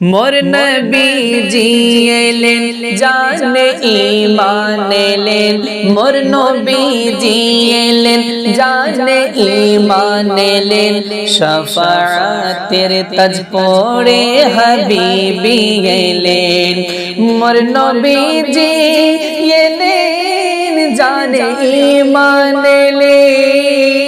মোর নবীজি এলেন জানে ঈমান এলেন। মোর নবীজি এলেন জানে ঈমান এলেন। শাফাআতের তাজ পড়ে হাবিবি এলেন মোর নবীজি এলেন জানে ঈমান এলেন।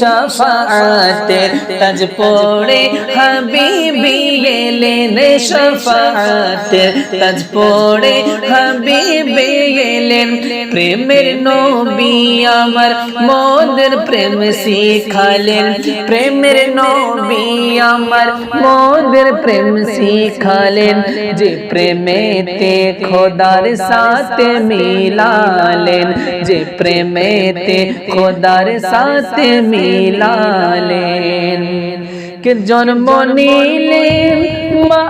শাফাআতের তাজ পড়ে হাবিবি এলেন শাফাআতের তাজ পড়ে হাবিবি এলেন প্রেমের নবী আমার মোদের প্রেম শিখালেন প্রেমের নবী আমার মোদের প্রেম শিখালেন যে প্রেমেতে খোদার সাথে মিলালেন যে প্রেমেতে খোদার সাথে মিলালেন কে জন্ম নিলেন? মা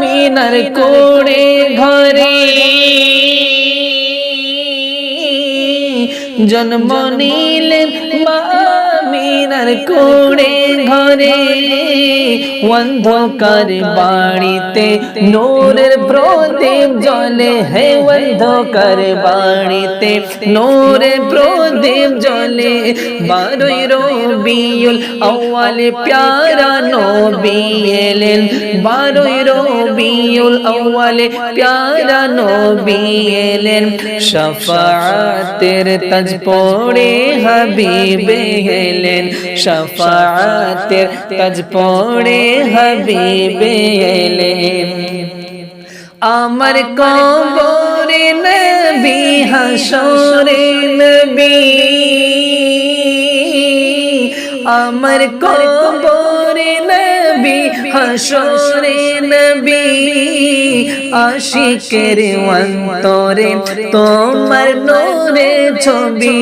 মিনার কোড়ে ঘরে। জন্ম নিলেন মা মিনার কোড়ে ঘরে। অন্ধকার বাড়িতে নূরের প্রদীপ জ্বলে হে অন্ধকার বাড়িতে নূরের প্রদীপ জ্বলে, বারোই রবিউল আউয়ালে, প্যারা নবী এলেন। বারোই রবিউল আউয়ালে, প্যারা নবী এলেন। শাফাআতের তাজ পড়ে হাবিবে এলেন। শাফাআতের তাজ পড়ে হাবিবে এলেন। আমার কবরে নবী হাসরে নবী। আমার কবরে নবী হাসরে আশিকের অন্তরে তোমার নোরে ছবি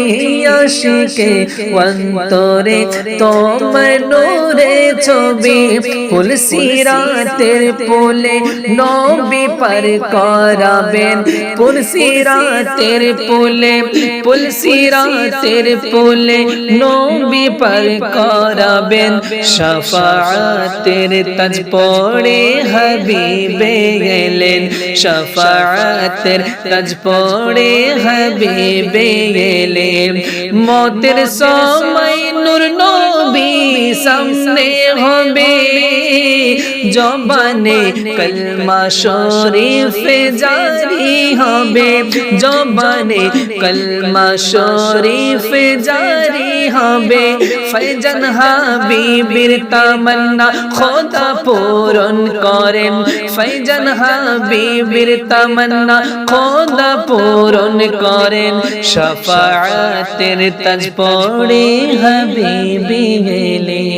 আশিকে, অন্তরে তোমার নোরে ছবি তুলসী রাতের পোলে নবী পার করাবেন তুলসী রাতের পোলে তুলসী রাতের পোলে নবী পার করাবেন শাফাআতের তাজ পড়ে হাবিবে গেলেন শাফাআতের তাজ পড়ে হাবিবে গেলেন। মতের সময় নূর নবী সামনে হবে। জবানে কলমা শরীফ জারি হবে জবানে কলমা শরীফ জারি হবে। ফৈজান হাবিবির তামান্না খোদা পূরণ করেন। ফৈজান হাবিবির তামান্না খোদা পূরণ করেন। শাফাআতের তাজ পড়ে হাবিবি গেলেন।